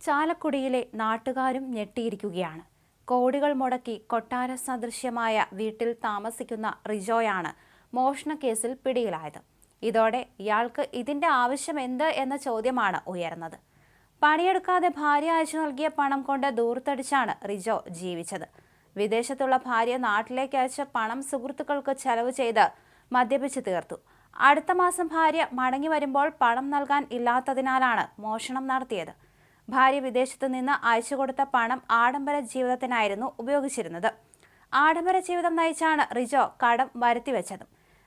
ചാലക്കുടിയിലെ നാട്ടുകാരും ഞെട്ടിയിരിക്കുകയാണ്. കോടികൾ മുടക്കി കൊട്ടാര സദൃശ്യമായ വീട്ടിൽ താമസിക്കുന്ന റിജോയാണ് മോഷണ കേസിൽ പിടിയിലായത്. ഇതോടെ ഇയാൾക്ക് ഇതിന്റെ ആവശ്യം എന്ത് എന്ന ചോദ്യമാണ് ഉയർന്നത്. പണിയെടുക്കാതെ ഭാര്യ അയച്ചു നൽകിയ പണം കൊണ്ട് ദൂർത്തടിച്ചാണ് റിജോ ജീവിച്ചത്. വിദേശത്തുള്ള ഭാര്യ നാട്ടിലേക്ക് അയച്ച പണം സുഹൃത്തുക്കൾക്ക് ചെലവ് ചെയ്ത് മദ്യപിച്ച് തീർത്തു. അടുത്ത മാസം ഭാര്യ മടങ്ങി വരുമ്പോൾ പണം നൽകാൻ ഇല്ലാത്തതിനാലാണ് മോഷണം നടത്തിയത്. ഭാര്യ വിദേശത്തു നിന്ന് അയച്ചു കൊടുത്ത പണം ആഡംബര ജീവിതത്തിനായിരുന്നു ഉപയോഗിച്ചിരുന്നത്. ആഡംബര ജീവിതം നയിച്ചാണ് റിജോ കടം വരുത്തിവെച്ചത്.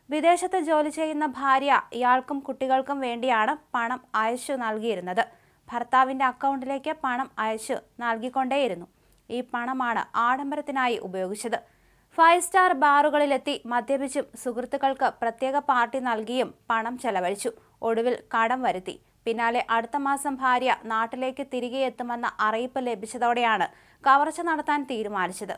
വിദേശത്ത് ജോലി ചെയ്യുന്ന ഭാര്യ ഇയാൾക്കും കുട്ടികൾക്കും വേണ്ടിയാണ് പണം അയച്ചു നൽകിയിരുന്നത്. ഭർത്താവിന്റെ അക്കൗണ്ടിലേക്ക് പണം അയച്ചു നൽകിക്കൊണ്ടേയിരുന്നു. ഈ പണമാണ് ആഡംബരത്തിനായി ഉപയോഗിച്ചത്. ഫൈവ് സ്റ്റാർ ബാറുകളിലെത്തി മദ്യപിച്ചും സുഹൃത്തുക്കൾക്ക് പ്രത്യേക പാർട്ടി നൽകിയും പണം ചെലവഴിച്ചു. ഒടുവിൽ കടം വരുത്തി. പിന്നാലെ അടുത്ത മാസം ഭാര്യ നാട്ടിലേക്ക് തിരികെ എത്തുമെന്ന അറിയിപ്പ് ലഭിച്ചതോടെയാണ് കവർച്ച നടത്താൻ തീരുമാനിച്ചത്.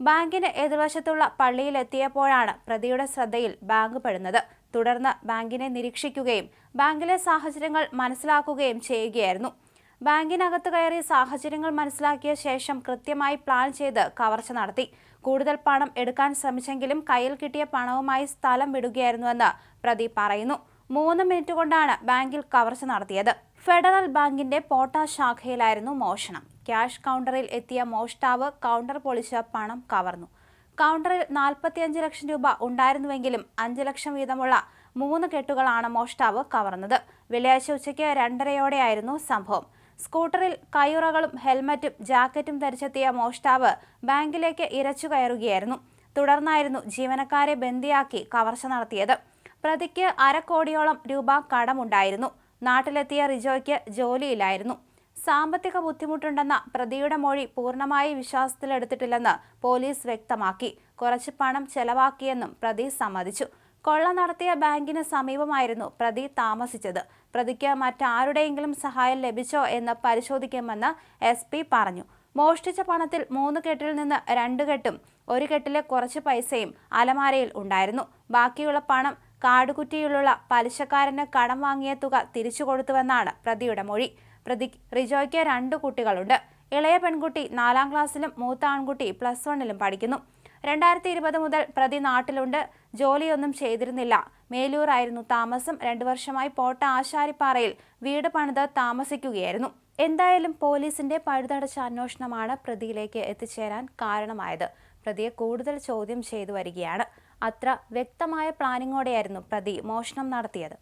ബാങ്കിന് എതിർവശത്തുള്ള പള്ളിയിലെത്തിയപ്പോഴാണ് പ്രതിയുടെ ശ്രദ്ധയിൽ ബാങ്ക് പെടുന്നത്. തുടർന്ന് ബാങ്കിനെ നിരീക്ഷിക്കുകയും ബാങ്കിലെ സാഹചര്യങ്ങൾ മനസ്സിലാക്കുകയും ചെയ്യുകയായിരുന്നു. ബാങ്കിനകത്ത് കയറി സാഹചര്യങ്ങൾ മനസ്സിലാക്കിയ ശേഷം കൃത്യമായി പ്ലാൻ ചെയ്ത് കവർച്ച നടത്തി. കൂടുതൽ പണം എടുക്കാൻ ശ്രമിച്ചെങ്കിലും കയ്യിൽ കിട്ടിയ പണവുമായി സ്ഥലം വിടുകയായിരുന്നുവെന്ന് പ്രതി പറയുന്നു. മൂന്ന് മിനിറ്റ് കൊണ്ടാണ് ബാങ്കിൽ കവർച്ച നടത്തിയത്. ഫെഡറൽ ബാങ്കിന്റെ പോട്ട ശാഖയിലായിരുന്നു മോഷണം. ക്യാഷ് കൗണ്ടറിൽ എത്തിയ മോഷ്ടാവ് കൗണ്ടർ പൊളിച്ച് പണം കവർന്നു. കൗണ്ടറിൽ നാൽപ്പത്തിയഞ്ച് ലക്ഷം രൂപ ഉണ്ടായിരുന്നുവെങ്കിലും അഞ്ച് ലക്ഷം വീതമുള്ള മൂന്ന് കെട്ടുകളാണ് മോഷ്ടാവ് കവർന്നത്. വെള്ളിയാഴ്ച ഉച്ചയ്ക്ക് രണ്ടരയോടെയായിരുന്നു സംഭവം. സ്കൂട്ടറിൽ കയ്യുറകളും ഹെൽമറ്റും ജാക്കറ്റും ധരിച്ചെത്തിയ മോഷ്ടാവ് ബാങ്കിലേക്ക് ഇരച്ചു കയറുകയായിരുന്നു. തുടർന്നായിരുന്നു ജീവനക്കാരെ ബന്ദിയാക്കി കവർച്ച നടത്തിയത്. പ്രതിക്ക് അരക്കോടിയോളം രൂപ കടമുണ്ടായിരുന്നു. നാട്ടിലെത്തിയ റിജോയ്ക്ക് ജോലിയിലായിരുന്നു സാമ്പത്തിക ബുദ്ധിമുട്ടുണ്ടെന്ന പ്രതിയുടെ മൊഴി പൂർണമായി വിശ്വാസത്തിലെടുത്തിട്ടില്ലെന്ന് പോലീസ് വ്യക്തമാക്കി. കുറച്ച് പണം ചെലവാക്കിയെന്നും പ്രതി സമ്മതിച്ചു. കൊള്ള നടത്തിയ ബാങ്കിന് സമീപമായിരുന്നു പ്രതി താമസിച്ചത്. പ്രതിക്ക് മറ്റാരുടെയെങ്കിലും സഹായം ലഭിച്ചോ എന്ന് പരിശോധിക്കുമെന്ന് എസ് പി പറഞ്ഞു. മോഷ്ടിച്ച പണത്തിൽ മൂന്ന് കെട്ടിൽ നിന്ന് രണ്ട് കെട്ടും ഒരു കെട്ടിലെ കുറച്ച് പൈസയും അലമാരയിൽ ഉണ്ടായിരുന്നു. ബാക്കിയുള്ള പണം കാടുകുറ്റിയിലുള്ള പലിശക്കാരന് കടം വാങ്ങിയ തുക തിരിച്ചു കൊടുത്തുവെന്നാണ് പ്രതിയുടെ മൊഴി. പ്രതി റിജോയ്ക്ക് രണ്ട് കുട്ടികളുണ്ട്. ഇളയ പെൺകുട്ടി നാലാം ക്ലാസ്സിലും മൂത്ത ആൺകുട്ടി പ്ലസ് വണ്ണിലും പഠിക്കുന്നു. രണ്ടായിരത്തി ഇരുപത് മുതൽ പ്രതി നാട്ടിലുണ്ട്. ജോലിയൊന്നും ചെയ്തിരുന്നില്ല. മേലൂറായിരുന്നു താമസം. രണ്ടു വർഷമായി പോട്ട ആശാരിപ്പാറയിൽ വീട് പണിത് താമസിക്കുകയായിരുന്നു. എന്തായാലും പോലീസിന്റെ പഴുതടച്ച അന്വേഷണമാണ് പ്രതിയിലേക്ക് എത്തിച്ചേരാൻ കാരണമായത്. പ്രതിയെ കൂടുതൽ ചോദ്യം ചെയ്തു വരികയാണ്. അത്ര വ്യക്തമായ പ്ലാനിങ്ങോടെയായിരുന്നു പ്രതി മോഷണം നടത്തിയത്.